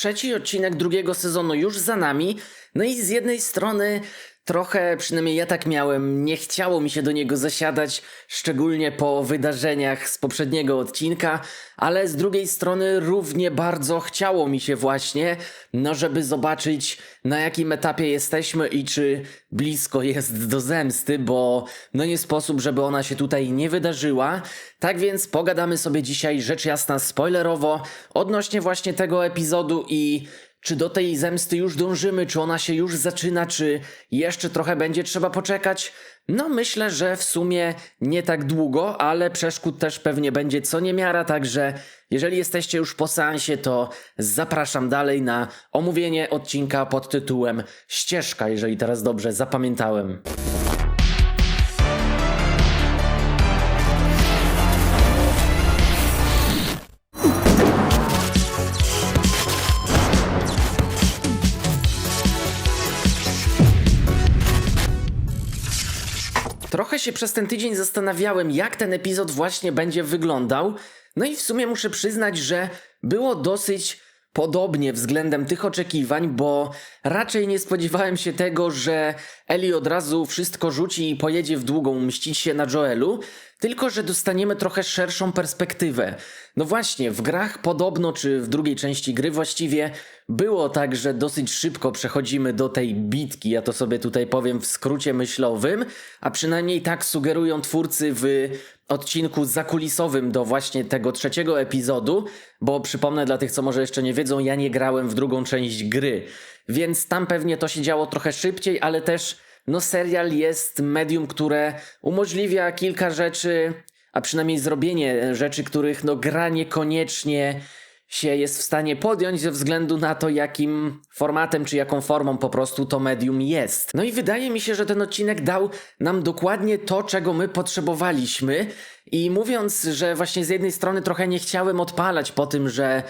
trzeci odcinek drugiego sezonu już za nami. No i z jednej strony trochę, przynajmniej ja tak miałem, nie chciało mi się do niego zasiadać, szczególnie po wydarzeniach z poprzedniego odcinka, ale z drugiej strony równie bardzo chciało mi się właśnie, no żeby zobaczyć na jakim etapie jesteśmy i czy blisko jest do zemsty, bo no nie sposób, żeby ona się tutaj nie wydarzyła. Tak więc pogadamy sobie dzisiaj rzecz jasna spoilerowo odnośnie właśnie tego epizodu i czy do tej zemsty już dążymy, czy ona się już zaczyna, czy jeszcze trochę będzie trzeba poczekać? No myślę, że w sumie nie tak długo, ale przeszkód też pewnie będzie co niemiara, także jeżeli jesteście już po seansie, to zapraszam dalej na omówienie odcinka pod tytułem Ścieżka, jeżeli teraz dobrze zapamiętałem. Trochę się przez ten tydzień zastanawiałem, jak ten epizod właśnie będzie wyglądał. No i w sumie muszę przyznać, że było dosyć podobnie względem tych oczekiwań, bo raczej nie spodziewałem się tego, że Eli od razu wszystko rzuci i pojedzie w długą mścić się na Joelu, tylko że dostaniemy trochę szerszą perspektywę. No właśnie, w grach podobno, czy w drugiej części gry właściwie, było tak, że dosyć szybko przechodzimy do tej bitki, ja to sobie tutaj powiem w skrócie myślowym, a przynajmniej tak sugerują twórcy w odcinku zakulisowym do właśnie tego trzeciego epizodu, bo przypomnę dla tych, co może jeszcze nie wiedzą, ja nie grałem w drugą część gry, więc tam pewnie to się działo trochę szybciej, ale też no serial jest medium, które umożliwia kilka rzeczy, a przynajmniej zrobienie rzeczy, których no gra niekoniecznie się jest w stanie podjąć ze względu na to, jakim formatem czy jaką formą po prostu to medium jest. No i wydaje mi się, że ten odcinek dał nam dokładnie to, czego my potrzebowaliśmy. I mówiąc, że właśnie z jednej strony trochę nie chciałem odpalać po tym, że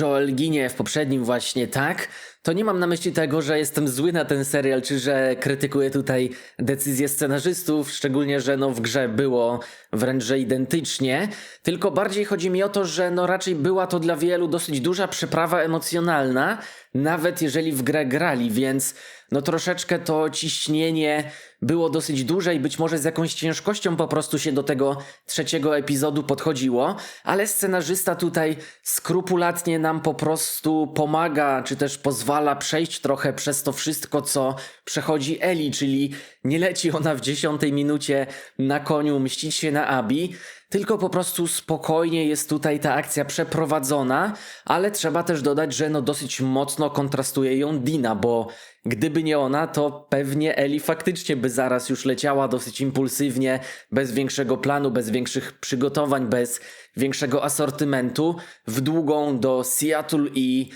Joel ginie w poprzednim właśnie tak, to nie mam na myśli tego, że jestem zły na ten serial, czy że krytykuję tutaj decyzje scenarzystów, szczególnie, że no w grze było wręcz identycznie, tylko bardziej chodzi mi o to, że no raczej była to dla wielu dosyć duża przeprawa emocjonalna, nawet jeżeli w grę grali, więc no troszeczkę to ciśnienie było dosyć duże i być może z jakąś ciężkością po prostu się do tego trzeciego epizodu podchodziło, ale scenarzysta tutaj skrupulatnie nam po prostu pomaga, czy też pozwala przejść trochę przez to wszystko, co przechodzi Eli, czyli nie leci ona w dziesiątej minucie na koniu mścić się na Abi, tylko po prostu spokojnie jest tutaj ta akcja przeprowadzona, ale trzeba też dodać, że no dosyć mocno kontrastuje ją Dina, bo gdyby nie ona, to pewnie Eli faktycznie by zaraz już leciała dosyć impulsywnie, bez większego planu, bez większych przygotowań, bez większego asortymentu, w długą do Seattle i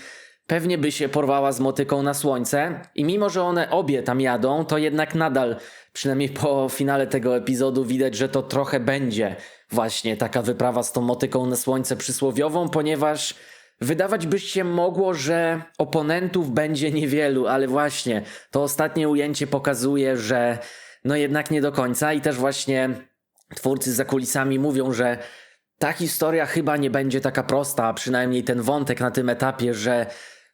pewnie by się porwała z motyką na słońce. I mimo, że one obie tam jadą, to jednak nadal, przynajmniej po finale tego epizodu, widać, że to trochę będzie właśnie taka wyprawa z tą motyką na słońce przysłowiową, ponieważ wydawać by się mogło, że oponentów będzie niewielu, ale właśnie to ostatnie ujęcie pokazuje, że no jednak nie do końca i też właśnie twórcy za kulisami mówią, że ta historia chyba nie będzie taka prosta, a przynajmniej ten wątek na tym etapie, że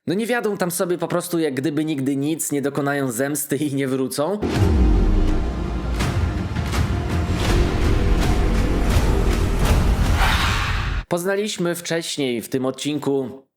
no nie wiadą tam sobie po prostu jak gdyby nigdy nic, nie dokonają zemsty i nie wrócą. Poznaliśmy wcześniej w tym odcinku,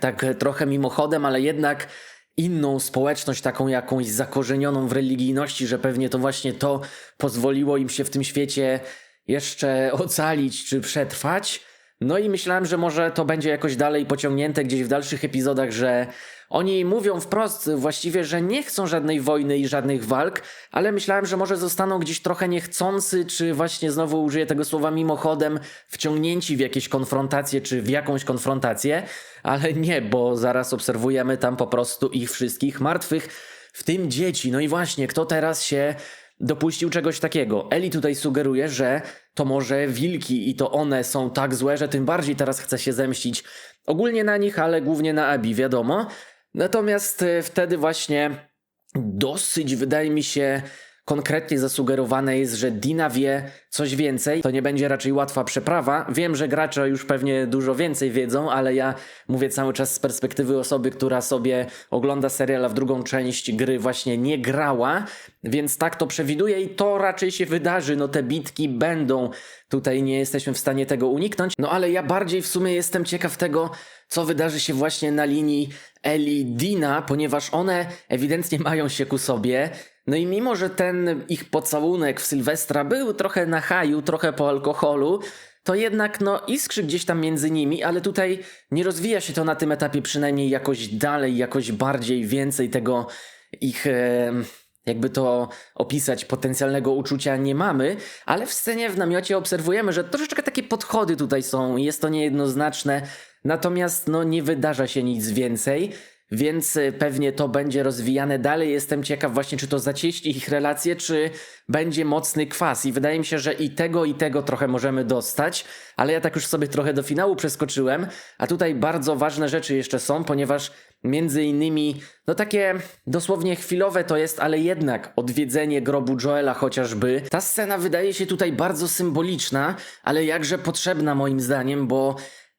tak trochę mimochodem, ale jednak inną społeczność, taką jakąś zakorzenioną w religijności, że pewnie to właśnie to pozwoliło im się w tym świecie jeszcze ocalić czy przetrwać. No i myślałem, że może to będzie jakoś dalej pociągnięte gdzieś w dalszych epizodach, że oni mówią wprost właściwie, że nie chcą żadnej wojny i żadnych walk, ale myślałem, że może zostaną gdzieś trochę niechcący, czy właśnie znowu użyję tego słowa mimochodem, wciągnięci w jakieś konfrontacje, czy w jakąś konfrontację, ale nie, bo zaraz obserwujemy tam po prostu ich wszystkich martwych, w tym dzieci. No i właśnie, kto teraz się dopuścił czegoś takiego. Eli tutaj sugeruje, że to może wilki i to one są tak złe, że tym bardziej teraz chce się zemścić ogólnie na nich, ale głównie na Abi, wiadomo. Natomiast e, wtedy właśnie dosyć, wydaje mi się, konkretnie zasugerowane jest, że Dina wie coś więcej, to nie będzie raczej łatwa przeprawa. Wiem, że gracze już pewnie dużo więcej wiedzą, ale ja mówię cały czas z perspektywy osoby, która sobie ogląda serial, a w drugą część gry właśnie nie grała, więc tak to przewiduję i to raczej się wydarzy. No te bitki będą, tutaj nie jesteśmy w stanie tego uniknąć. No ale ja bardziej w sumie jestem ciekaw tego, co wydarzy się właśnie na linii Eli Dina, ponieważ one ewidentnie mają się ku sobie. No i mimo, że ten ich pocałunek w Sylwestra był trochę na haju, trochę po alkoholu, to jednak no iskrzy gdzieś tam między nimi, ale tutaj nie rozwija się to na tym etapie przynajmniej jakoś dalej, jakoś bardziej, więcej tego ich... E, jakby to opisać, potencjalnego uczucia nie mamy, ale w scenie w namiocie obserwujemy, że troszeczkę takie podchody tutaj są, jest to niejednoznaczne, natomiast no nie wydarza się nic więcej. Więc y, pewnie to będzie rozwijane dalej. Jestem ciekaw właśnie, czy to zacieśni ich relacje, czy będzie mocny kwas. I wydaje mi się, że i tego, i tego trochę możemy dostać. Ale ja tak już sobie trochę do finału przeskoczyłem. A tutaj bardzo ważne rzeczy jeszcze są, ponieważ między innymi, no takie dosłownie chwilowe to jest, ale jednak odwiedzenie grobu Joela chociażby. Ta scena wydaje się tutaj bardzo symboliczna, ale jakże potrzebna moim zdaniem, bo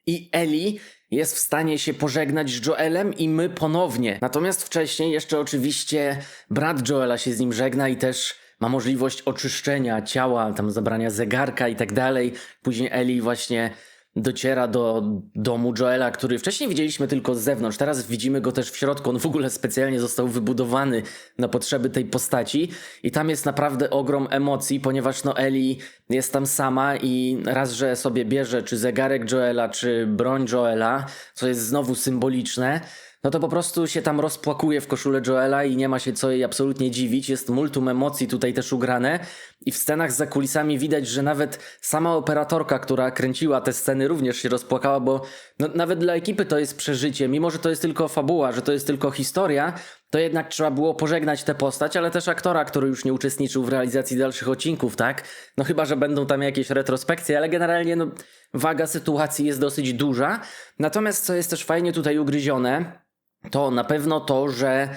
i Eli jest w stanie się pożegnać z Joelem i my ponownie. Natomiast wcześniej jeszcze oczywiście brat Joela się z nim żegna i też ma możliwość oczyszczenia ciała, tam zabrania zegarka i tak dalej. Później Eli właśnie dociera do domu Joela, który wcześniej widzieliśmy tylko z zewnątrz, teraz widzimy go też w środku. On w ogóle specjalnie został wybudowany na potrzeby tej postaci i tam jest naprawdę ogrom emocji, ponieważ no Eli jest tam sama i raz, że sobie bierze czy zegarek Joela, czy broń Joela, co jest znowu symboliczne, no to po prostu się tam rozpłakuje w koszulę Joela i nie ma się co jej absolutnie dziwić. Jest multum emocji tutaj też ugrane i w scenach za kulisami widać, że nawet sama operatorka, która kręciła te sceny również się rozpłakała, bo no, nawet dla ekipy to jest przeżycie. Mimo, że to jest tylko fabuła, że to jest tylko historia, to jednak trzeba było pożegnać tę postać, ale też aktora, który już nie uczestniczył w realizacji dalszych odcinków, tak? No chyba, że będą tam jakieś retrospekcje, ale generalnie no, waga sytuacji jest dosyć duża. Natomiast co jest też fajnie tutaj ugryzione, to na pewno to, że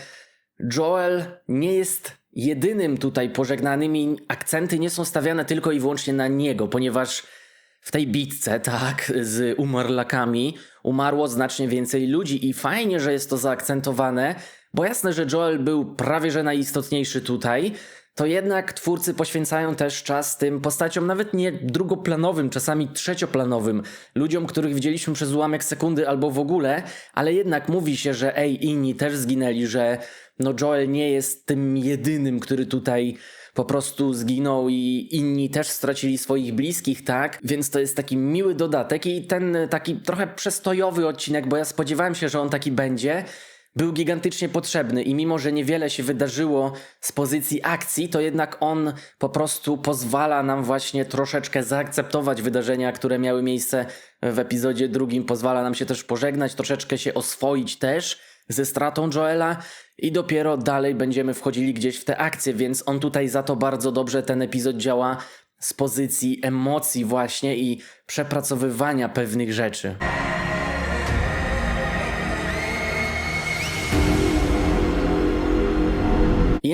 Joel nie jest jedynym tutaj pożegnanym i akcenty nie są stawiane tylko i wyłącznie na niego, ponieważ w tej bitce, tak, z umarlakami umarło znacznie więcej ludzi i fajnie, że jest to zaakcentowane, bo jasne, że Joel był prawie że najistotniejszy tutaj, to jednak twórcy poświęcają też czas tym postaciom, nawet nie drugoplanowym, czasami trzecioplanowym, ludziom, których widzieliśmy przez ułamek sekundy albo w ogóle, ale jednak mówi się, że ej, inni też zginęli, że no Joel nie jest tym jedynym, który tutaj po prostu zginął i inni też stracili swoich bliskich, tak? Więc to jest taki miły dodatek i ten taki trochę przestojowy odcinek, bo ja spodziewałem się, że on taki będzie, był gigantycznie potrzebny i mimo, że niewiele się wydarzyło z pozycji akcji, to jednak on po prostu pozwala nam właśnie troszeczkę zaakceptować wydarzenia, które miały miejsce w epizodzie drugim, pozwala nam się też pożegnać, troszeczkę się oswoić też ze stratą Joela i dopiero dalej będziemy wchodzili gdzieś w te akcje, więc on tutaj za to bardzo dobrze ten epizod działa z pozycji emocji właśnie i przepracowywania pewnych rzeczy.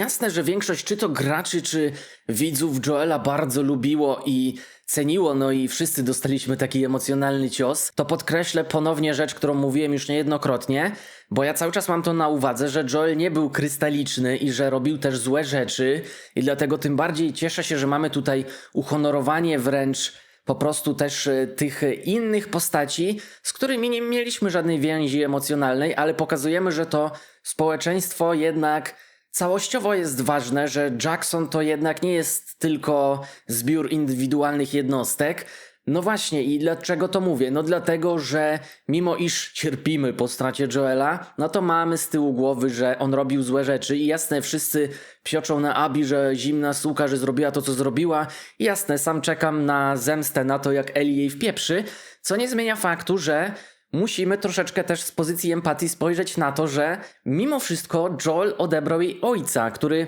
Jasne, że większość czy to graczy, czy widzów Joela bardzo lubiło i ceniło, no i wszyscy dostaliśmy taki emocjonalny cios, to podkreślę ponownie rzecz, którą mówiłem już niejednokrotnie, bo ja cały czas mam to na uwadze, że Joel nie był krystaliczny i że robił też złe rzeczy i dlatego tym bardziej cieszę się, że mamy tutaj uhonorowanie wręcz po prostu też e, tych innych postaci, z którymi nie mieliśmy żadnej więzi emocjonalnej, ale pokazujemy, że to społeczeństwo jednak Całościowo jest ważne, że Jackson to jednak nie jest tylko zbiór indywidualnych jednostek. No właśnie, i dlaczego to mówię? No dlatego, że mimo iż cierpimy po stracie Joela, no to mamy z tyłu głowy, że on robił złe rzeczy i jasne, wszyscy psioczą na Abi, że zimna suka, że zrobiła to, co zrobiła. I jasne, sam czekam na zemstę, na to, jak Eli jej wpieprzy, co nie zmienia faktu, że musimy troszeczkę też z pozycji empatii spojrzeć na to, że mimo wszystko Joel odebrał jej ojca, który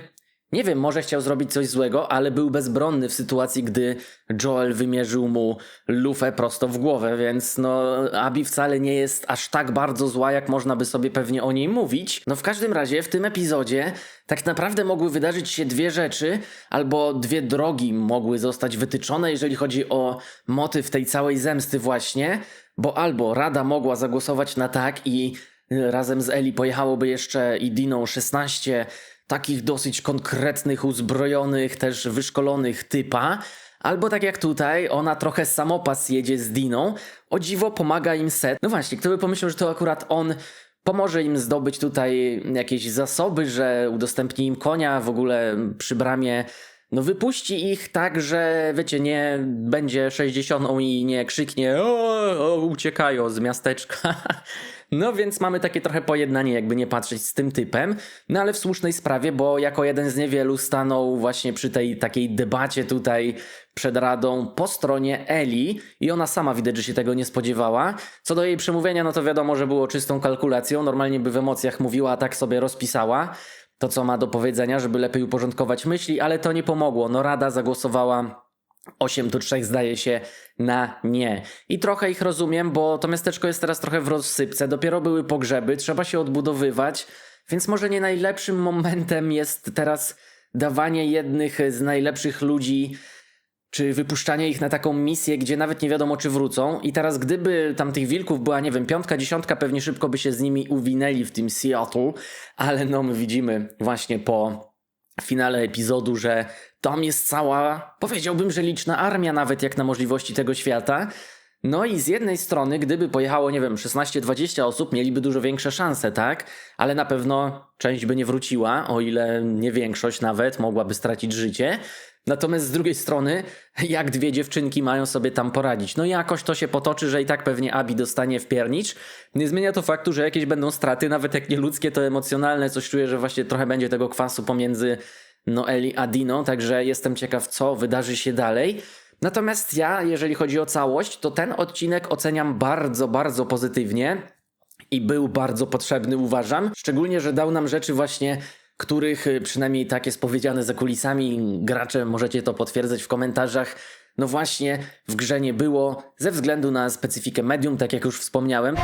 nie wiem, może chciał zrobić coś złego, ale był bezbronny w sytuacji, gdy Joel wymierzył mu lufę prosto w głowę, więc no Abi wcale nie jest aż tak bardzo zła, jak można by sobie pewnie o niej mówić. No w każdym razie w tym epizodzie tak naprawdę mogły wydarzyć się dwie rzeczy, albo dwie drogi mogły zostać wytyczone, jeżeli chodzi o motyw tej całej zemsty właśnie, bo albo Rada mogła zagłosować na tak i y, razem z Eli pojechałoby jeszcze i Diną 16 takich dosyć konkretnych, uzbrojonych, też wyszkolonych typa, albo tak jak tutaj, ona trochę samopas jedzie z Diną, o dziwo pomaga im Set. No właśnie, kto by pomyślał, że to akurat on pomoże im zdobyć tutaj jakieś zasoby, że udostępni im konia w ogóle przy bramie. No wypuści ich tak, że wiecie, nie będzie 60 i nie krzyknie o, o uciekają z miasteczka. No więc mamy takie trochę pojednanie, jakby nie patrzeć z tym typem, no ale w słusznej sprawie, bo jako jeden z niewielu stanął właśnie przy tej takiej debacie tutaj przed radą po stronie Eli i ona sama widać, że się tego nie spodziewała. Co do jej przemówienia, no to wiadomo, że było czystą kalkulacją, normalnie by w emocjach mówiła, a tak sobie rozpisała to, co ma do powiedzenia, żeby lepiej uporządkować myśli, ale to nie pomogło. No rada zagłosowała 8 do 3 zdaje się na nie. I trochę ich rozumiem, bo to miasteczko jest teraz trochę w rozsypce, dopiero były pogrzeby, trzeba się odbudowywać, więc może nie najlepszym momentem jest teraz dawanie jednych z najlepszych ludzi czy wypuszczanie ich na taką misję, gdzie nawet nie wiadomo, czy wrócą. I teraz, gdyby tam tych wilków była, nie wiem, piątka, dziesiątka, pewnie szybko by się z nimi uwinęli w tym Seattle, ale no, my widzimy właśnie po finale epizodu, że tam jest cała, powiedziałbym, że liczna armia, nawet jak na możliwości tego świata. No i z jednej strony, gdyby pojechało, nie wiem, 16-20 osób, mieliby dużo większe szanse, tak? Ale na pewno część by nie wróciła, o ile nie większość nawet mogłaby stracić życie. Natomiast z drugiej strony, jak dwie dziewczynki mają sobie tam poradzić? No jakoś to się potoczy, że i tak pewnie Abi dostanie w piernicz. Nie zmienia to faktu, że jakieś będą straty, nawet jak nie ludzkie, to emocjonalne. Coś czuję, że właśnie trochę będzie tego kwasu pomiędzy Noeli a Dino, także jestem ciekaw, co wydarzy się dalej. Natomiast ja, jeżeli chodzi o całość, to ten odcinek oceniam bardzo, bardzo pozytywnie i był bardzo potrzebny, uważam. Szczególnie, że dał nam rzeczy właśnie których y, przynajmniej tak jest powiedziane za kulisami, gracze możecie to potwierdzać w komentarzach. No właśnie, w grze nie było ze względu na specyfikę medium, tak jak już wspomniałem.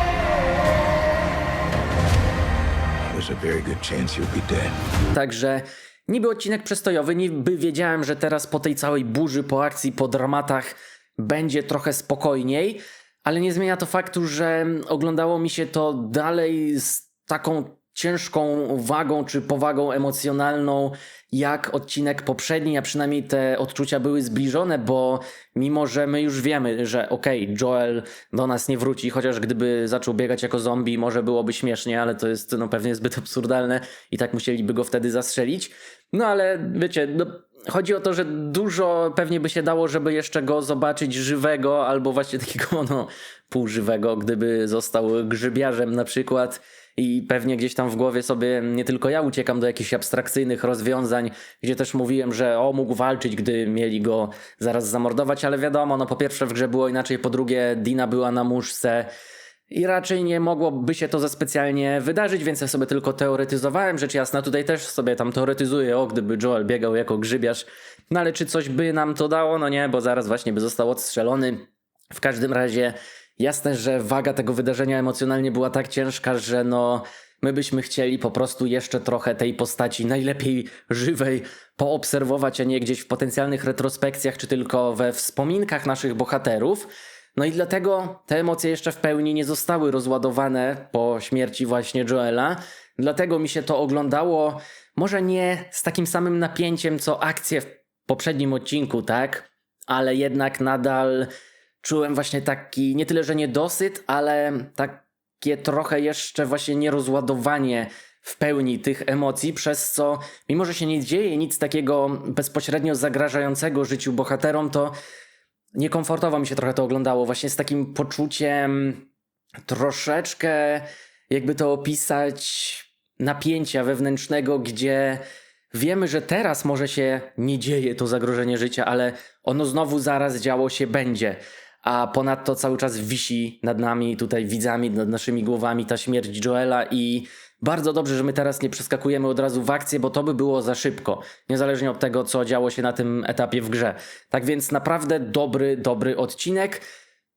Także niby odcinek przestojowy, niby wiedziałem, że teraz po tej całej burzy, po akcji, po dramatach będzie trochę spokojniej, ale nie zmienia to faktu, że oglądało mi się to dalej z taką ciężką wagą czy powagą emocjonalną jak odcinek poprzedni, a przynajmniej te odczucia były zbliżone, bo mimo, że my już wiemy, że okej, okay, Joel do nas nie wróci, chociaż gdyby zaczął biegać jako zombie, może byłoby śmiesznie, ale to jest no, pewnie zbyt absurdalne i tak musieliby go wtedy zastrzelić. No ale wiecie, no, chodzi o to, że dużo pewnie by się dało, żeby jeszcze go zobaczyć żywego, albo właśnie takiego no, półżywego, gdyby został grzybiarzem na przykład. I pewnie gdzieś tam w głowie sobie nie tylko ja uciekam do jakichś abstrakcyjnych rozwiązań, gdzie też mówiłem, że o, mógł walczyć, gdy mieli go zaraz zamordować, ale wiadomo, no po pierwsze w grze było inaczej, po drugie Dina była na muszce i raczej nie mogłoby się to za specjalnie wydarzyć, więc ja sobie tylko teoretyzowałem, rzecz jasna, tutaj też sobie tam teoretyzuję, o, gdyby Joel biegał jako grzybiarz, no ale czy coś by nam to dało? No nie, bo zaraz właśnie by został odstrzelony. W każdym razie Jasne, że waga tego wydarzenia emocjonalnie była tak ciężka, że no my byśmy chcieli po prostu jeszcze trochę tej postaci najlepiej żywej poobserwować, a nie gdzieś w potencjalnych retrospekcjach, czy tylko we wspominkach naszych bohaterów. No i dlatego te emocje jeszcze w pełni nie zostały rozładowane po śmierci właśnie Joela. Dlatego mi się to oglądało może nie z takim samym napięciem co akcje w poprzednim odcinku, tak? Ale jednak nadal czułem właśnie taki, nie tyle, że niedosyt, ale takie trochę jeszcze właśnie nierozładowanie w pełni tych emocji, przez co mimo, że się nie dzieje nic takiego bezpośrednio zagrażającego życiu bohaterom, to niekomfortowo mi się trochę to oglądało, właśnie z takim poczuciem troszeczkę, jakby to opisać, napięcia wewnętrznego, gdzie wiemy, że teraz może się nie dzieje to zagrożenie życia, ale ono znowu zaraz działo się będzie. A ponadto cały czas wisi nad nami, tutaj widzami, nad naszymi głowami ta śmierć Joela i bardzo dobrze, że my teraz nie przeskakujemy od razu w akcję, bo to by było za szybko, niezależnie od tego, co działo się na tym etapie w grze. Tak więc naprawdę dobry, dobry odcinek.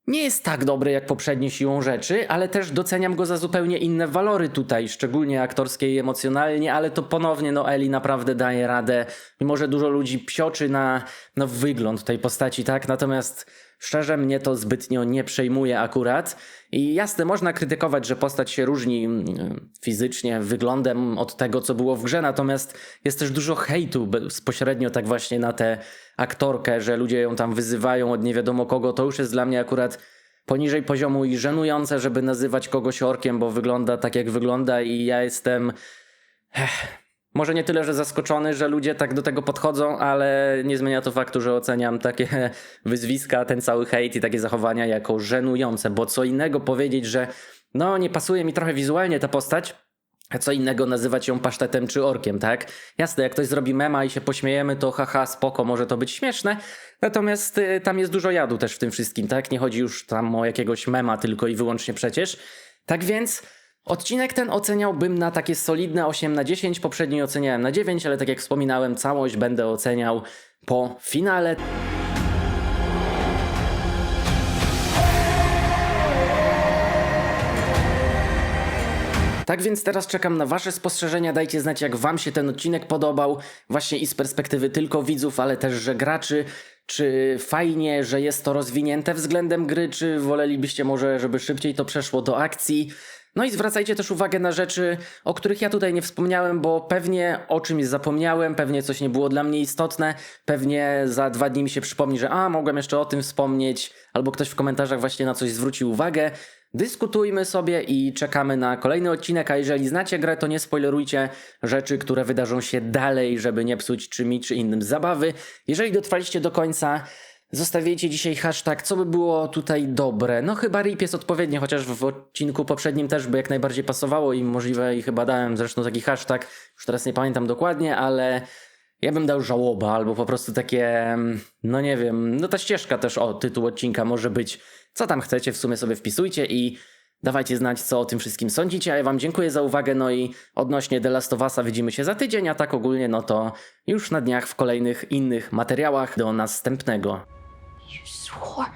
Nie jest tak dobry jak poprzedni siłą rzeczy, ale też doceniam go za zupełnie inne walory tutaj, szczególnie aktorskie i emocjonalnie, ale to ponownie no Eli naprawdę daje radę, mimo że dużo ludzi psioczy na no, wygląd tej postaci, tak? Natomiast szczerze mnie to zbytnio nie przejmuje akurat. I jasne, można krytykować, że postać się różni mm, fizycznie, wyglądem od tego, co było w grze, natomiast jest też dużo hejtu bezpośrednio tak właśnie na tę aktorkę, że ludzie ją tam wyzywają od nie wiadomo kogo. To już jest dla mnie akurat poniżej poziomu i żenujące, żeby nazywać kogoś orkiem, bo wygląda tak, jak wygląda i ja jestem... Ech, może nie tyle, że zaskoczony, że ludzie tak do tego podchodzą, ale nie zmienia to faktu, że oceniam takie wyzwiska, ten cały hejt i takie zachowania jako żenujące, bo co innego powiedzieć, że no nie pasuje mi trochę wizualnie ta postać, a co innego nazywać ją pasztetem czy orkiem, tak? Jasne, jak ktoś zrobi mema i się pośmiejemy, to haha, spoko, może to być śmieszne. Natomiast y, tam jest dużo jadu też w tym wszystkim, tak? Nie chodzi już tam o jakiegoś mema tylko i wyłącznie przecież. Tak więc odcinek ten oceniałbym na takie solidne 8 na 10. Poprzedni oceniałem na 9, ale tak jak wspominałem, całość będę oceniał po finale. Tak więc teraz czekam na Wasze spostrzeżenia. Dajcie znać, jak Wam się ten odcinek podobał, właśnie i z perspektywy tylko widzów, ale też, że graczy. Czy fajnie, że jest to rozwinięte względem gry, czy wolelibyście może, żeby szybciej to przeszło do akcji? No i zwracajcie też uwagę na rzeczy, o których ja tutaj nie wspomniałem, bo pewnie o czymś zapomniałem, pewnie coś nie było dla mnie istotne, pewnie za dwa dni mi się przypomni, że a, mogłem jeszcze o tym wspomnieć, albo ktoś w komentarzach właśnie na coś zwrócił uwagę. Dyskutujmy sobie i czekamy na kolejny odcinek, a jeżeli znacie grę, to nie spoilerujcie rzeczy, które wydarzą się dalej, żeby nie psuć czy mi, czy innym zabawy. Jeżeli dotrwaliście do końca, zostawiajcie dzisiaj hashtag, co by było tutaj dobre. No chyba RIP jest odpowiednie, chociaż w odcinku poprzednim też by jak najbardziej pasowało i możliwe i chyba dałem zresztą taki hashtag, już teraz nie pamiętam dokładnie, ale ja bym dał żałoba albo po prostu takie, mm, no nie wiem, no ta ścieżka też, o, tytuł odcinka może być, co tam chcecie, w sumie sobie wpisujcie i dawajcie znać, co o tym wszystkim sądzicie, a ja wam dziękuję za uwagę, no i odnośnie The Last of Us'a widzimy się za tydzień, a tak ogólnie, no to już na dniach w kolejnych innych materiałach do następnego. You swore